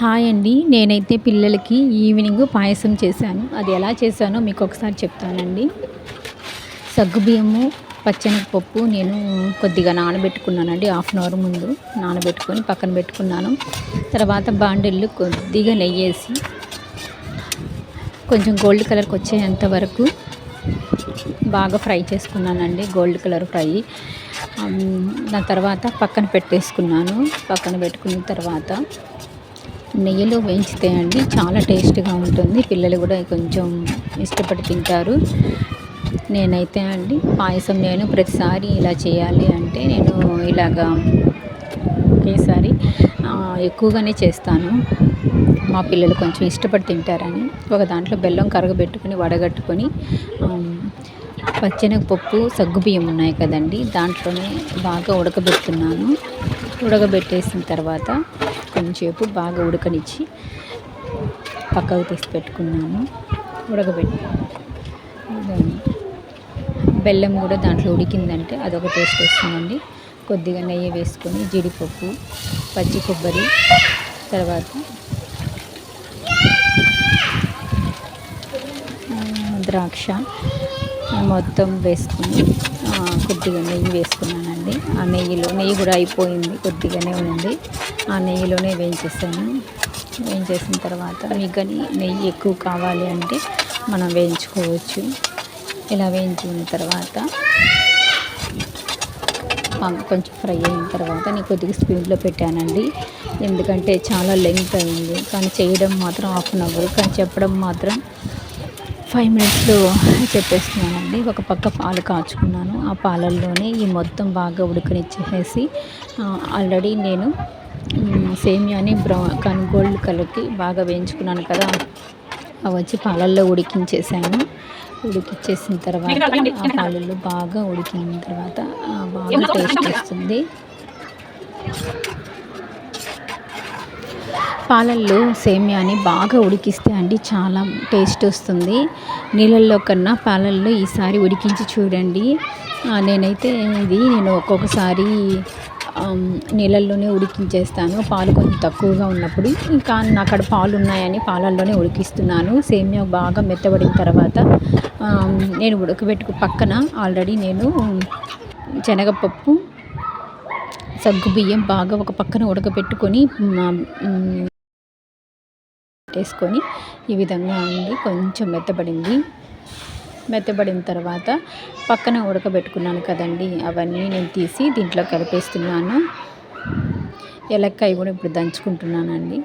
Hi అండి. నేనైతే పిల్లలకి ఈవినింగ్ పాయసం చేశాను. అది ఎలా చేశానో మీకు ఒకసారి చెప్తానండి. సగ్గుబియ్యము పచ్చెనగపప్పు నేను కొద్దిగా నానబెట్టుకున్నానండి. హాఫ్ అన్ అవర్ ముందు నానబెట్టుకొని పక్కన పెట్టుకున్నాను. తర్వాత బాండిల్లు కొద్దిగా నెయ్యి వేసి కొంచెం గోల్డ్ కలర్కి వచ్చేంత వరకు బాగా ఫ్రై చేసుకున్నానండి. Gold colour fry. దాని తర్వాత పక్కన పెట్టేసుకున్నాను. పక్కన పెట్టుకున్న తర్వాత నెయ్యిలో వేయించితే అండి చాలా టేస్ట్గా ఉంటుంది. పిల్లలు కూడా కొంచెం ఇష్టపడి తింటారు. నేనైతే అండి పాయసం నేను ప్రతిసారి ఇలా చేయాలి అంటే నేను ఇలాగా ఒకేసారి ఎక్కువగానే చేస్తాను. మా పిల్లలు కొంచెం ఇష్టపడి తింటారని. ఒక దాంట్లో బెల్లం కరగబెట్టుకొని వడగట్టుకొని ఆమ్, పచ్చెనగపప్పు సగ్గుబియ్యం ఉన్నాయి కదండి. దాంట్లోనే బాగా ఉడకబెడుతున్నాను. ఉడకబెట్టేసిన తర్వాత కొంచెంసేపు బాగా ఉడకనిచ్చి పక్కకు తీసి పెట్టుకున్నాను ఉడకబెట్టి బెల్లం కూడా దాంట్లో ఉడికిందంటే అదొక టేస్ట్ వస్తుందండి. కొద్దిగా నెయ్యి వేసుకొని జీడిపప్పు పచ్చి కొబ్బరి తర్వాత ద్రాక్ష మొత్తం వేసుకుని కొద్దిగా నెయ్యి వేసుకున్నాను. వేసుకున్నానండి ఆ నెయ్యిలో నెయ్యి కూడా అయిపోయింది కొద్దిగానే ఉంది. ఆ నెయ్యిలోనే వేయించేసాను. వేయించేసిన తర్వాత మీకు కానీ నెయ్యి ఎక్కువ కావాలి అంటే మనం వేయించుకోవచ్చు. ఇలా వేయించిన తర్వాత కొంచెం ఫ్రై అయిన తర్వాత నేను కొద్దిగా స్పీడ్లో పెట్టానండి. ఎందుకంటే చాలా లెంగ్త్ అయింది. కానీ చేయడం మాత్రం హాఫ్ అన్ అవర్ కానీ చెప్పడం మాత్రం ఫైవ్ మినిట్స్లో చెప్పేస్తున్నానండి. ఒక పక్క పాలు కాచుకున్నాను. ఆ పాలల్లోనే ఈ మొత్తం బాగా ఉడకనిచ్చేసి ఆల్రెడీ నేను సేమియాని బ్రౌన్ కానీ గోల్డ్ కలర్కి బాగా వేయించుకున్నాను కదా అవి వచ్చి పాలల్లో ఉడికించేసాను. ఉడికించేసిన తర్వాత ఆ పాలల్లో బాగా ఉడికిన తర్వాత బాగా టేస్ట్ వస్తుంది. పాలల్లో సేమ్యాని బాగా ఉడికిస్తే అండి చాలా టేస్ట్ వస్తుంది. నీళ్ళల్లో కన్నా పాలల్లో ఈసారి ఉడికించి చూడండి. నేనైతే ఇది నేను ఒక్కొక్కసారి నీళ్ళల్లోనే ఉడికించేస్తాను. పాలు కొంచెం తక్కువగా ఉన్నప్పుడు. ఇంకా నా అక్కడ పాలు ఉన్నాయని పాలల్లోనే ఉడికిస్తున్నాను. సేమ్యా బాగా మెత్తబడిన తర్వాత నేను ఉడకబెట్టుకు పక్కన ఆల్రెడీ నేను శనగపప్పు సగ్గు బియ్యం బాగా ఒక పక్కన ఉడకబెట్టుకొని పెట్టేసుకొని ఈ విధంగా అండి కొంచెం మెత్తబడింది. మెత్తబడిన తర్వాత పక్కన ఉడకబెట్టుకున్నాను కదండి. అవన్నీ నేను తీసి దీంట్లో కలిపేస్తున్నాను. ఎలక్కాయ కూడా ఇప్పుడు దంచుకుంటున్నానండి.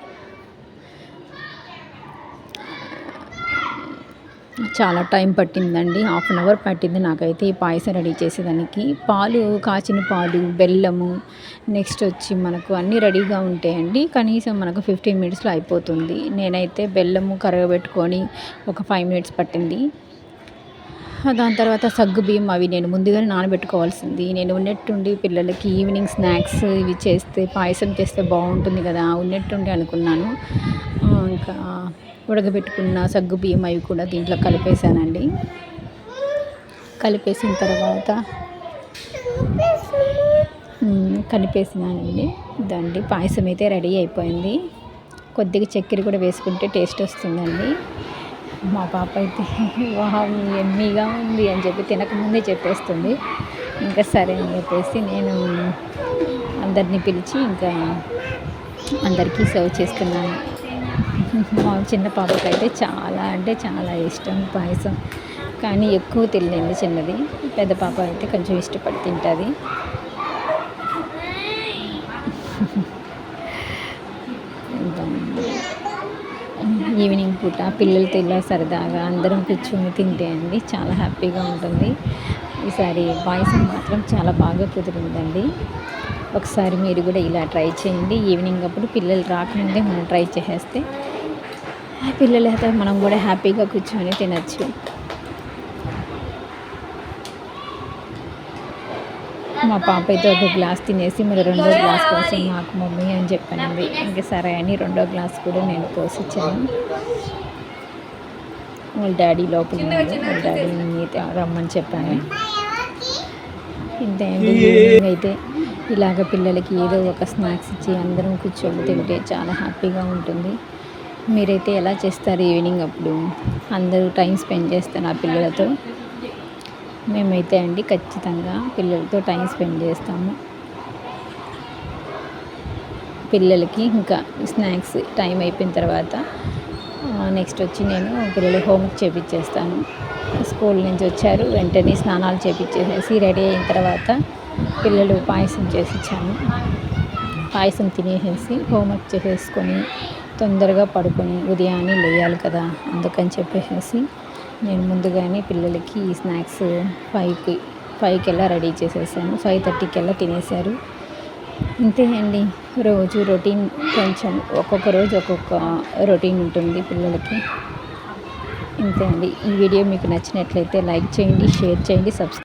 చాలా టైం పట్టిందండి. హాఫ్ అన్ అవర్ పట్టింది నాకైతే ఈ పాయసం రెడీ చేసేదానికి. పాలు కాచిన పాలు బెల్లము నెక్స్ట్ వచ్చి మనకు అన్నీ రెడీగా ఉంటాయండి. కనీసం మనకు ఫిఫ్టీన్ మినిట్స్లో అయిపోతుంది. నేనైతే బెల్లము కరగబెట్టుకొని ఒక ఫైవ్ మినిట్స్ పట్టింది. దాని తర్వాత సగ్గు బియ్యం అవి నేను ముందుగానే నానబెట్టుకోవాల్సింది. నేను ఉన్నట్టుండి పిల్లలకి ఈవినింగ్ స్నాక్స్ ఇవి చేస్తే పాయసం చేస్తే బాగుంటుంది కదా ఉన్నట్టుండి అనుకున్నాను. ఇంకా ఉడకబెట్టుకున్న సగ్గు బియ్యం అవి కూడా దీంట్లో కలిపేశానండి. కలిపేసిన తర్వాత కలిపేసినానండి. దండి పాయసం అయితే రెడీ అయిపోయింది. కొద్దిగా చక్కెర కూడా వేసుకుంటే టేస్ట్ వస్తుందండి. మా పాప అయితే వావ్ ఎమ్మీగా ఉంది అని చెప్పి తినకముందే చెప్పేస్తుంది. ఇంకా సరే అని చెప్పేసి నేను అందరినీ పిలిచి ఇంకా అందరికీ సర్వ్ చేస్తున్నాను. మా చిన్న పాపకైతే చాలా అంటే చాలా ఇష్టం పాయసం. కానీ ఎక్కువ తినలేదు చిన్నది. పెద్ద పాప అయితే కొంచెం ఇష్టపడి తింటుంది. ఈవినింగ్ పూట పిల్లలతో ఇలా సరదాగా అందరం కూర్చొని తింటే అండి చాలా హ్యాపీగా ఉంటుంది. ఈసారి పాయసం మాత్రం చాలా బాగా కుదిరిందండి. ఒకసారి మీరు కూడా ఇలా ట్రై చేయండి. ఈవినింగ్ అప్పుడు పిల్లలు రాకముందే మనం ట్రై చేసేస్తే పిల్లలు అయితే మనం కూడా హ్యాపీగా కూర్చొని తినచ్చు. మా పాప అయితే ఒక గ్లాస్ తినేసి మరి రెండో గ్లాస్ కోసం నాకు మమ్మీ అని చెప్పానండి ఇంకా సరే అని రెండో గ్లాస్ కూడా నేను పోసిచ్చాను. వాళ్ళ డాడీ లోపల వాళ్ళ డాడీని రమ్మని చెప్పాను. ఇంతే అయితే ఇలాగ పిల్లలకి ఏదో ఒక స్నాక్స్ ఇచ్చి అందరం కూర్చొని తింటే చాలా హ్యాపీగా ఉంటుంది. మీరైతే ఎలా చేస్తారు ఈవినింగ్ అప్పుడు? అందరూ టైం స్పెండ్ చేస్తాను ఆ పిల్లలతో? మేమైతే అండి ఖచ్చితంగా పిల్లలతో టైం స్పెండ్ చేస్తాము. పిల్లలకి ఇంకా స్నాక్స్ టైం అయిపోయిన తర్వాత నెక్స్ట్ వచ్చి నేను పిల్లలు హోంవర్క్ చేపించేస్తాను స్కూల్ నుంచి వచ్చారు వెంటనే స్నానాలు చేపించేసేసి రెడీ అయిన తర్వాత పిల్లలు పాయసం చేసి ఇచ్చాను పాయసం తినేసేసి హోంవర్క్ చేసేసుకొని తొందరగా పడుకొని ఉదయాన్నే లేయాలి కదా అందుకని చెప్పేసి నేను ముందుగానే పిల్లలకి ఈ స్నాక్స్ ఫైవ్కి ఫైవ్కి ఎలా రెడీ చేసేసాను. ఫైవ్ థర్టీకి ఎలా తినేశారు. అంతే అండి. రోజు రొటీన్ కొంచెం ఒక్కొక్క రోజు ఒక్కొక్క రొటీన్ ఉంటుంది పిల్లలకి. ఇంతే అండి. ఈ వీడియో మీకు నచ్చినట్లయితే లైక్ చేయండి షేర్ చేయండి సబ్స్క్రైబ్